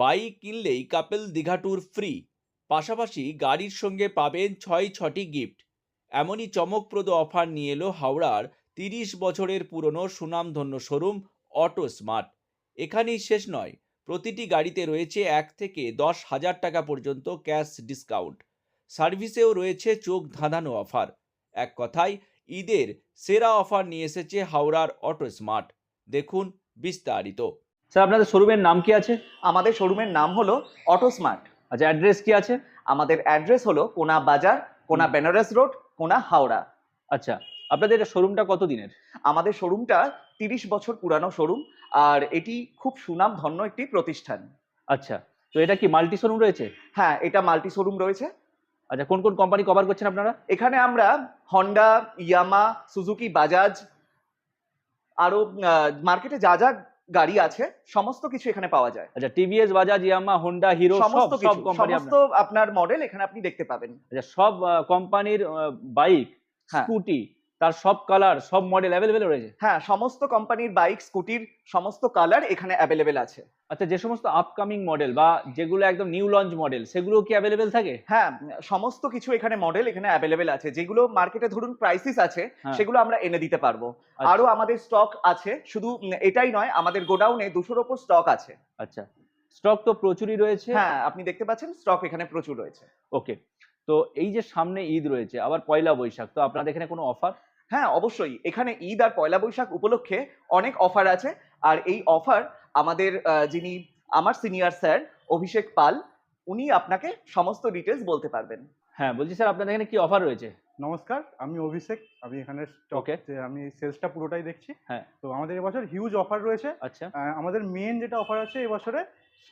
Bike কিনলেই couple Digha tour free পাশাপাশি গাড়ির সঙ্গে পাবেন ছয়, ছটি গিফট এমনই চমকপ্রদ অফার নিয়ে এলো হাওড়ার তিরিশ বছরের পুরনো সুনামধন্য শোরুম অটো স্মার্ট এখানেই শেষ নয়, প্রতিটি গাড়িতে রয়েছে এক থেকে দশ হাজার টাকা পর্যন্ত ক্যাশ ডিসকাউন্ট সার্ভিসেও রয়েছে চোখ ধাঁধানো অফার এক কথায়, ঈদের সেরা অফার নিয়ে এসেছে হাওড়ার অটো স্মার্ট দেখুন বিস্তারিত। স্যার আপনাদের শোরুমের নাম কি আছে? আমাদের শোরুমের নাম হলো অটো স্মার্ট আচ্ছা অ্যাড্রেস কি আছে? আমাদের অ্যাড্রেস হলো কোনা বাজার কোনা বেনারস রোড কোনা হাওড়া। আচ্ছা আপনাদের এটা শোরুমটা কত দিনের আমাদের শোরুমটা তিরিশ বছর পুরানো শোরুম আর এটি খুব সুনাম ধন্য একটি প্রতিষ্ঠান। আচ্ছা তো এটা কি মাল্টি শোরুম রয়েছে? হ্যাঁ এটা মাল্টি শোরুম রয়েছে। আচ্ছা কোন কোন কোম্পানি কভার করছেন আপনারা? এখানে আমরা হন্ডা ইয়ামা সুজুকি বাজাজ আরও মার্কেটে যা যা গাড়ি আছে সমস্ত কিছু এখানে পাওয়া যায় আচ্ছা TVS Bajaj Yamaha Honda Hero সমস্ত সব কোম্পানি সমস্ত আপনার মডেল এখানে আপনি দেখতে পাবেন আচ্ছা সব কোম্পানির বাইক হ্যাঁ। স্কুটি তার সব কালার সব মডেল অ্যাভেলেবেল রয়েছে? হ্যাঁ সমস্ত কোম্পানির বাইক স্কুটির সমস্ত কালার এখানে অ্যাভেলেবেল আছে। আচ্ছা যে সমস্ত আপকামিং মডেল বা যেগুলো একদম নিউ লঞ্চ মডেল সেগুলো কি অ্যাভেলেবেল থাকে? হ্যাঁ সমস্ত কিছু এখানে মডেল এখানে অ্যাভেলেবেল আছে। যেগুলো মার্কেটে ধরুন প্রাইসিস আছে হ্যাঁ। সেগুলো আমরা এনে দিতে পারব। আচ্ছা, আরও আমাদের স্টক আছে শুধু এটাই নয় আমাদের গোডাউনে দুশোর ওপর স্টক আছে। আচ্ছা স্টক তো প্রচুরই রয়েছে। হ্যাঁ আপনি দেখতে পাচ্ছেন স্টক এখানে প্রচুর রয়েছে। ওকে তো এই যে সামনে ঈদ রয়েছে আবার পয়লা বৈশাখ তো আপনাদের এখানে কোনো অফার হ্যাঁ অবশ্যই। এখানে ঈদ আর পয়লা বৈশাখ উপলক্ষে অনেক অফার আছে। আর এই অফার আমাদের যিনি আমার সিনিয়র স্যার অভিষেক পাল উনি আপনাকে সমস্ত ডিটেলস বলতে পারবেন। হ্যাঁ বলছি স্যার আপনাদের এখানে কি অফার রয়েছে? নমস্কার আমি অভিষেক। আমি এখানে. স্টক আমি সেলসটা পুরোটাই দেখছি। হ্যাঁ। তো আমাদের এবছর হিউজ অফার রয়েছে। আচ্ছা। আমাদের মেন যেটা অফার আছে এবছরে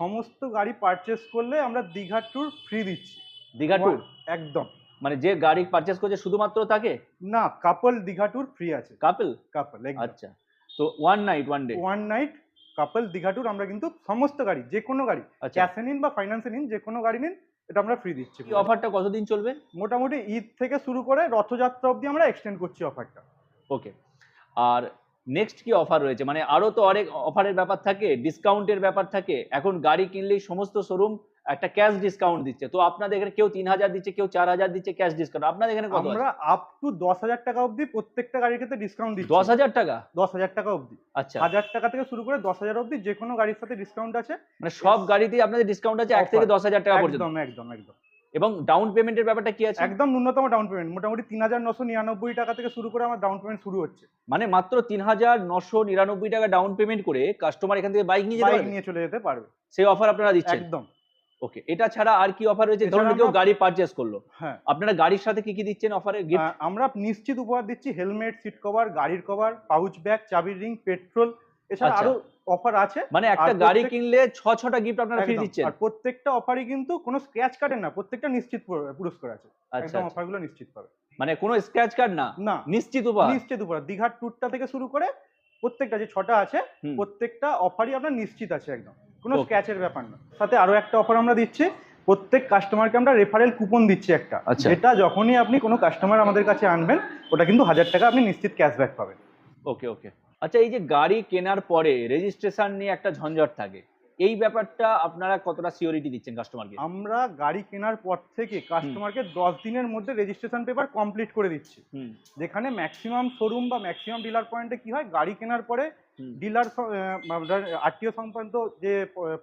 সমস্ত গাড়ি পারচেস করলে আমরা দীঘা ট্যুর ফ্রি দিচ্ছি। দীঘা ট্যুর একদম। মানে যে গাড়ি পারচেস করছে শুধুমাত্র তাকে? না কাপল দীঘা ট্যুর ফ্রি আছে। কাপল কাপল আচ্ছা। তো one night one day one night couple Digha tour আমরা কিন্তু সমস্ত গাড়ি যে কোনো গাড়ি আচ্ছা। ক্যাশে নিন বা ফাইন্যান্সে নিন যে কোনো গাড়ি নিন এটা আমরা ফ্রি দিচ্ছি। এই অফারটা কতদিন চলবে? মোটামুটি ঈদ থেকে শুরু করে রথযাত্রা অবধি আমরা এক্সটেন্ড করছি অফারটা ওকে আর নেক্সট কি অফার রয়েছে? মানে আরও তো অনেক অফারের ব্যাপার থাকে ডিসকাউন্টের ব্যাপার থাকে। এখন গাড়ি কিনলেই সমস্ত শোরুম একটা ক্যাশ ডিসকাউন্ট দিচ্ছে। তো আপনাদের এখানে কেউ তিন হাজার দিচ্ছে কেউ চার হাজার দিচ্ছে ক্যাশ ডিসকাউন্ট আপনাদের এখানে কত আমরা আপ টু দশ হাজার টাকা অবধি প্রত্যেকটা গাড়ির ক্ষেত্রে ডিসকাউন্ট দিচ্ছি। দশ হাজার টাকা? দশ হাজার টাকা অবধি। আচ্ছা। হাজার টাকা থেকে শুরু করে দশ হাজার অবধি যে কোনো গাড়ির সাথে ডিসকাউন্ট আছে। মানে সব গাড়িতেই আপনাদের ডিসকাউন্ট আছে এক থেকে. দশ হাজার টাকা পর্যন্ত। একদম একদম একদম। এবং ডাউন পেমেন্টের ব্যাপারটা কি আছে? একদম ন্যূনতম ডাউন পেমেন্ট মোটামুটি তিন হাজার নশো নিরানব্বই টাকা থেকে শুরু করে আমার ডাউন পেমেন্ট শুরু হচ্ছে। মানে মাত্র তিন হাজার নশো নিরানব্বই টাকা ডাউন পেমেন্ট করে কাস্টমার এখান থেকে বাইক নিয়ে যেতে বাইক নিয়ে চলে যেতে পারবে। সেই অফার আপনারা দিচ্ছেন? একদম। ওকে এটা ছাড়া আর কি অফার রয়েছে? ধরুন কেউ গাড়ি পারচেস করল। হ্যাঁ। আপনারা গাড়ির সাথে কি কি দিচ্ছেন অফারে আমরা নিশ্চিত উপহার দিচ্ছি হেলমেট সিট কভার গাড়ির কভার পাউচ ব্যাগ চাবির রিং পেট্রোল এছাড়া আচ্ছা। আরও অফার আছে। মানে একটা গাড়ি কিনলে ছ ছটা গিফট আপনারা ফ্রি দিচ্ছেন। আর প্রত্যেকটা অফারই কিন্তু কোনো স্ক্র্যাচ কার্ডের না প্রত্যেকটা নিশ্চিত পুরস্কার আছে। আচ্ছা একদম আচ্ছা। অফারগুলো নিশ্চিত পাবে। মানে কোনো স্ক্র্যাচ কার্ড না? না। নিশ্চিত উপহার? নিশ্চিত উপহার। দীঘার ট্যুরটা থেকে শুরু করে প্রত্যেকটা যে ছটা আছে প্রত্যেকটা অফারই আপনার নিশ্চিত আছে একদম। কোনো. স্ক্র্যাচের ব্যাপার না। সাথে আরও একটা অফার আমরা দিচ্ছি। প্রত্যেক কাস্টমারকে আমরা রেফারেল কুপন দিচ্ছি একটা। আচ্ছা। যেটা যখনই আপনি কোনো কাস্টমার আমাদের কাছে আনবেন ওটা কিন্তু হাজার টাকা আপনি নিশ্চিত ক্যাশব্যাক পাবেন। ওকে ওকে আচ্ছা এই যে গাড়ি কেনার পরে রেজিস্ট্রেশন নিয়ে একটা ঝঞ্ঝট থাকে। এই ব্যাপারটা আপনারা কতটা সিওরিটি দিচ্ছেন কাস্টমারকে আমরা গাড়ি কেনার পর থেকে কাস্টমারকে দশ দিনের মধ্যে রেজিস্ট্রেশন পেপার কমপ্লিট করে দিচ্ছি। যেখানে ম্যাক্সিমাম শোরুম বা ম্যাক্সিমাম ডিলার পয়েন্টে কি হয় গাড়ি কেনার পরে। ডিলার আরটিও সংক্রান্ত যে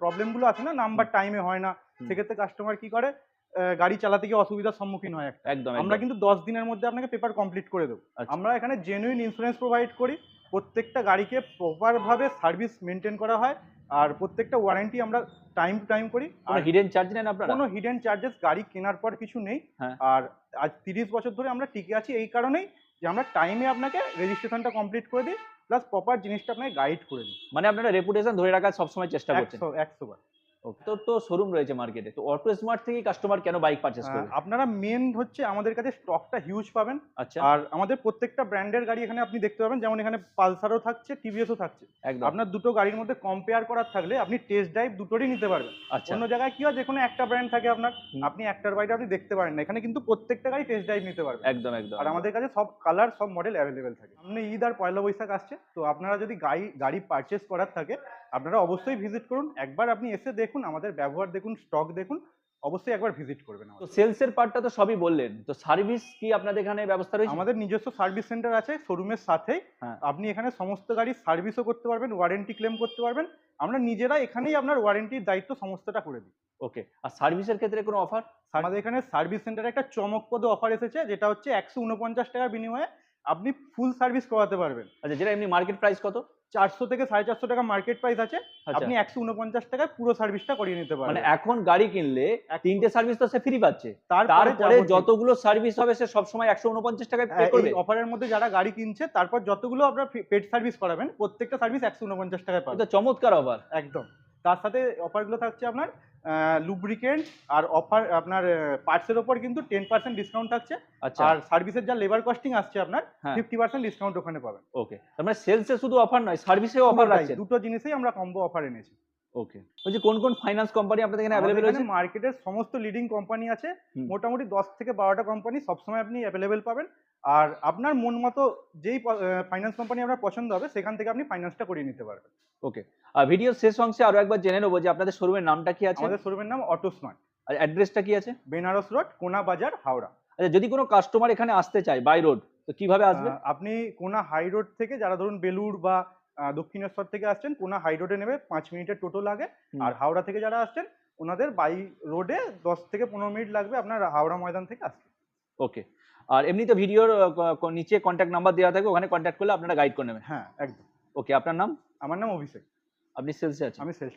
প্রবলেমগুলো আছে না নাম্বার টাইমে হয় না সেক্ষেত্রে কাস্টমার কি করে গাড়ি চালাতে গিয়ে অসুবিধার সম্মুখীন হয় একটা। একদম আমরা কিন্তু দশ দিনের মধ্যে আপনাকে পেপার কমপ্লিট করে দেবো। আচ্ছা। আমরা এখানে জেনুইন ইন্স্যুরেন্স প্রোভাইড করি। প্রত্যেকটা গাড়িকে প্রপারভাবে সার্ভিস মেনটেন করা হয় আর প্রত্যেকটা ওয়ারেন্টি আমরা টাইম টু টাইম করি। আর হিডেন চার্জ নেন আপনারা? কোনো হিডেন চার্জেস গাড়ি কেনার পর কিছু নেই। হ্যাঁ। আর আজ তিরিশ বছর ধরে আমরা টিকে আছি এই কারণেই যে আমরা টাইমে আপনাকে রেজিস্ট্রেশনটা কমপ্লিট করে দিই প্লাস প্রপার জিনিসটা আপনাকে গাইড করে দিই। মানে আপনারা রেপুটেশন ধরে রাখার সবসময় চেষ্টা করছেন। একশো একশো বার। Okay. তো তো শোরুম রয়েছে মার্কেটে তো অটো স্মার্ট থেকে কাস্টমার কেন বাইক পারচেস করবে? আপনারা মেন হচ্ছে আমাদের কাছে স্টকটা হিউজ পাবেন। আচ্ছা। আর আমাদের প্রত্যেকটা ব্র্যান্ডের গাড়ি এখানে আপনি দেখতে পাবেন যেমন এখানে পালসারও থাকছে টিভিএসও থাকছে। একদম। আপনার দুটো গাড়ির মধ্যে কম্পেয়ার করার থাকলে আপনি টেস্ট ড্রাইভ দুটোরই নিতে পারবেন। আচ্ছা। অন্য জায়গায় কি হয় যে কোনো একটা ব্র্যান্ড থাকে আপনার। আপনি একটার বাইরে আপনি দেখতে পারেন না। এখানে কিন্তু প্রত্যেকটা গাড়ি টেস্ট ড্রাইভ নিতে পারবেন। একদম একদম। আর আমাদের কাছে সব কালার সব মডেল অ্যাভেলেবেল থাকে। সামনে ঈদ আর পয়লা বৈশাখ আসছে তো আপনারা যদি গাড়ি গাড়ি পারচেস করার থাকে আপনারা অবশ্যই ভিজিট করুন। একবার আপনি এসে দেখুন আমাদের ব্যবহার দেখুন স্টক দেখুন অবশ্যই একবার ভিজিট করবেন তো। সেলসের পার্টটা তো সবই বললেন। তো সার্ভিস কি আপনাদের এখানে ব্যবস্থা রয়েছে? আমাদের নিজস্ব সার্ভিস সেন্টার আছে শোরুমের সাথেই হ্যাঁ। আপনি এখানে সমস্ত গাড়ির সার্ভিসও করতে পারবেন ওয়ারেন্টি ক্লেম করতে পারবেন। আমরা নিজেরা এখানেই আপনার ওয়ারেন্টির দায়িত্ব সমস্তটা করে দিই। ওকে আর সার্ভিসের ক্ষেত্রে কোনো অফার আমাদের এখানে সার্ভিস সেন্টারে একটা চমকপ্রদ অফার এসেছে যেটা হচ্ছে একশো উনপঞ্চাশ টাকার বিনিময়ে আপনি ফুল সার্ভিস করাতে পারবেন। আচ্ছা যেটা এমনি মার্কেট প্রাইস কত? চারশো থেকে সাড়ে চারশো টাকা মার্কেট প্রাইস আছে আচ্ছা। আপনি একশো উনপঞ্চাশ টাকায় পুরো সার্ভিসটা করিয়ে নিতে পারেন এখন গাড়ি কিনলে তিনটে সার্ভিস তো সে ফ্রি পাচ্ছে। তারপরে যতগুলো সার্ভিস হবে সে সবসময় একশো উনপঞ্চাশ টাকায় পে হ্যাঁ, করবে। অফারের মধ্যে যারা গাড়ি কিনছে তারপর যতগুলো আপনার পেড সার্ভিস করাবেন প্রত্যেকটা সার্ভিস একশো উনপঞ্চাশ টাকায় পাবেন। এটা চমৎকার অফার একদম। তার সাথে অফারগুলো থাকছে আপনার লুব্রিকেন্ট আর অফার আপনার পার্টসের ওপর কিন্তু টেন পার্সেন্ট ডিসকাউন্ট থাকছে। আচ্ছা। আর সার্ভিসের যা লেবার কস্টিং আসছে আপনার। ফিফটি পার্সেন্ট ডিসকাউন্ট ওখানে পাবেন। ওকে তার মানে সেলসে শুধু অফার নয় সার্ভিসেও অফার আছে দুটো জিনিসেই আমরা কম্বো অফার এনেছি। ওকে বলছি কোন কোন ফাইন্যান্স কোম্পানি আপনাদের এখানে অ্যাভেলেবেল রয়েছে? মার্কেটের সমস্ত লিডিং কোম্পানি আছে। মোটামুটি দশ থেকে বারোটা কোম্পানি সবসময় আপনি অ্যাভেলেবেল পাবেন। আর আপনার মন মতো যেই ফাইন্যান্স কোম্পানি আপনার পছন্দ হবে সেখান থেকে আপনি ফাইন্যান্সটা করিয়ে নিতে পারবেন। ওকে আর ভিডিওর শেষ অংশে আরও একবার জেনে নেব যে আপনাদের শোরুমের নামটা কি আছে? আমাদের শোরুমের নাম অটো স্মার্ট আর অ্যাড্রেসটা কি আছে? বেনারস রোড কোনা বাজার হাওড়া। আচ্ছা যদি কোনো কাস্টমার এখানে আসতে চায় বাই রোড তো কীভাবে আসবে? আপনি কোনা হাই রোড থেকে যারা ধরুন বেলুড় বা দক্ষিণেশ্বর থেকে আসছেন কোনা হাই রোডে নেবে পাঁচ মিনিটের টোটো লাগে। আর হাওড়া থেকে যারা আসছেন ওনাদের বাই রোডে দশ থেকে পনেরো মিনিট লাগবে আপনার হাওড়া ময়দান থেকে আসতে। ওকে আর এমনিতে ভিডিওর নিচে কন্ট্যাক্ট নাম্বার দেওয়া থাকে ওখানে কন্ট্যাক্ট করলে আপনারা গাইড করে নেবেন। হ্যাঁ একদম। ওকে আপনার নাম? আমার নাম অভিষেক। আপনি সেলসে আছেন? আমি সেলস